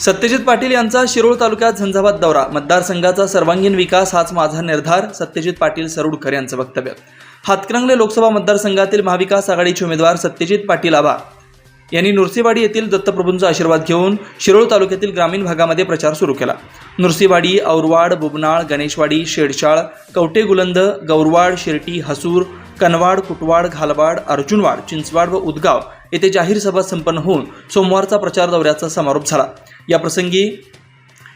सत्यजित पाटील यांचा शिरोळ तालुक्यात झंझावात दौरा. मतदारसंघाचा सर्वांगीण विकास हाच माझा निर्धार सत्यजित पाटील सरुडकर यांचं वक्तव्य. हातकणंगले लोकसभा मतदारसंघातील महाविकास आघाडीचे उमेदवार सत्यजित पाटील आबा. यांनी नुरसीवाडी येथील दत्तप्रभूंचा आशीर्वाद घेऊन शिरोळ तालुक्यातील ग्रामीण भागामध्ये प्रचार सुरू केला. नुरसीवाडी औरवाड बुबनाळ गणेशवाडी शेडशाळ कवटे गुलंद गौरवाड शिर्टी हसूर कनवाड कुटवाड घालवाड अर्जुनवाड चिंचवाड व उदगाव येथे जाहीर सभा संपन्न होऊन सोमवारचा प्रचार दौऱ्याचा समारोप झाला. या प्रसंगी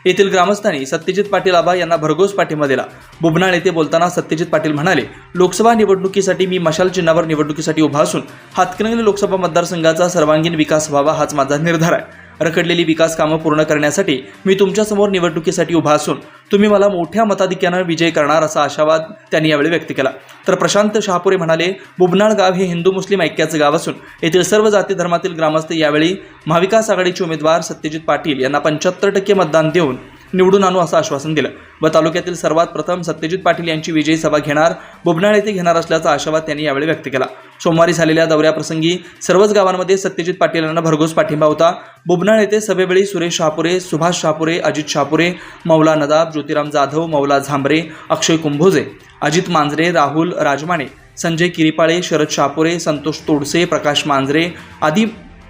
येथील ग्रामस्थांनी सत्यजित पाटील आबा यांना भरघोस पाठिंबा दिला. बुबनाळ येथे बोलताना सत्यजित पाटील म्हणाले लोकसभा निवडणुकीसाठी मी मशाल चिन्हावर निवडणुकीसाठी उभा असून हातकणंगले लोकसभा मतदारसंघाचा सर्वांगीण विकास व्हावा हाच माझा निर्धार आहे. रखडलेली विकास कामं पूर्ण करण्यासाठी मी तुमच्यासमोर निवडणुकीसाठी उभा असून तुम्ही मला मोठ्या मताधिक्यानं विजय करणार असा आशावाद त्यांनी यावेळी व्यक्त केला. तर प्रशांत शहापुरे म्हणाले बुबनाळ गाव हे हिंदू मुस्लिम ऐक्याचं गाव असून येथील सर्व जाती धर्मातील ग्रामस्थ यावेळी महाविकास आघाडीचे उमेदवार सत्यजित पाटील यांना पंच्याहत्तर टक्के मतदान देऊन निवडून आणू असं आश्वासन दिलं. व तालुक्यातील सर्वात प्रथम सत्यजित पाटील यांची विजयी सभा घेणार बुबनाळ येथे घेणार असल्याचा आशावाद त्यांनी यावेळी व्यक्त केला. सोमवारी झालेल्या दौऱ्याप्रसंगी सर्वच गावांमध्ये सत्यजित पाटील यांना भरघोस पाठिंबा होता. बुबनाळ येथे सभेवेळी सुरेश शहापुरे सुभाष शहापुरे अजित शहापुरे मौला नदाब ज्योतिराम जाधव मौला झांबरे अक्षय कुंभोजे अजित मांजरे राहुल राजमाने संजय किरीपाळे शरद शहापुरे संतोष तोडसे प्रकाश मांजरे आदी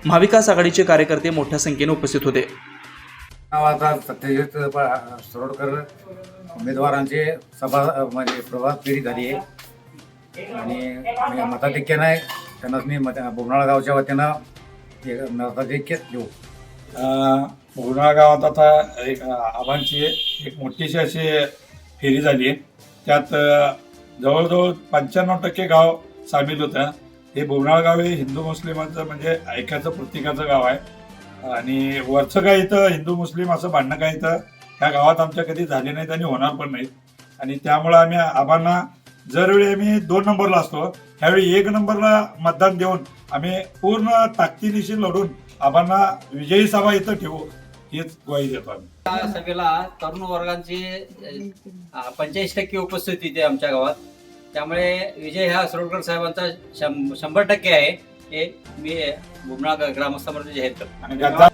महाविकास आघाडीचे कार्यकर्ते मोठ्या संख्येने उपस्थित होते. नावाचा सत्यजित सरोडकर उमेदवारांचे सभा म्हणजे प्रभात फेरी झाली आहे. आणि मी नाही. त्यांनाच मी मत बोबनाळा गावच्या वतीनं हे मताधिक्य देऊ. बोगनाळा गावात आता एक आव्हानची एक मोठीशी अशी फेरी झाली आहे. त्यात जवळजवळ पंच्याण्णव टक्के गाव सामील होतं. हे बोगनाळ गाव हे हिंदू मुस्लिमांचं म्हणजे ऐक्याचं प्रत्येकाचं गाव आहे. आणि वरचं काय इथं हिंदू मुस्लिम असं भांडणं काय इथं? ह्या गावात आमच्या कधी झाले नाहीत आणि होणार पण नाहीत. आणि त्यामुळं आम्ही आबांना जरवेळी आम्ही दोन नंबरला असतो. त्यावेळी एक नंबरला मतदान देऊन आम्ही पूर्ण ताकदीनिशी लढून आबांना विजयी सभा इथं ठेवू हीच ग्वाही देतो आम्ही. सभेला तरुण वर्गांची पंचेचाळीस टक्के उपस्थिती इथे आमच्या गावात. त्यामुळे विजय ह्या सरोडकर साहेबांचा शं- शंभर टक्के आहे. हे मी बुमणा ग्रामस्थांमध्ये जाहीर करतो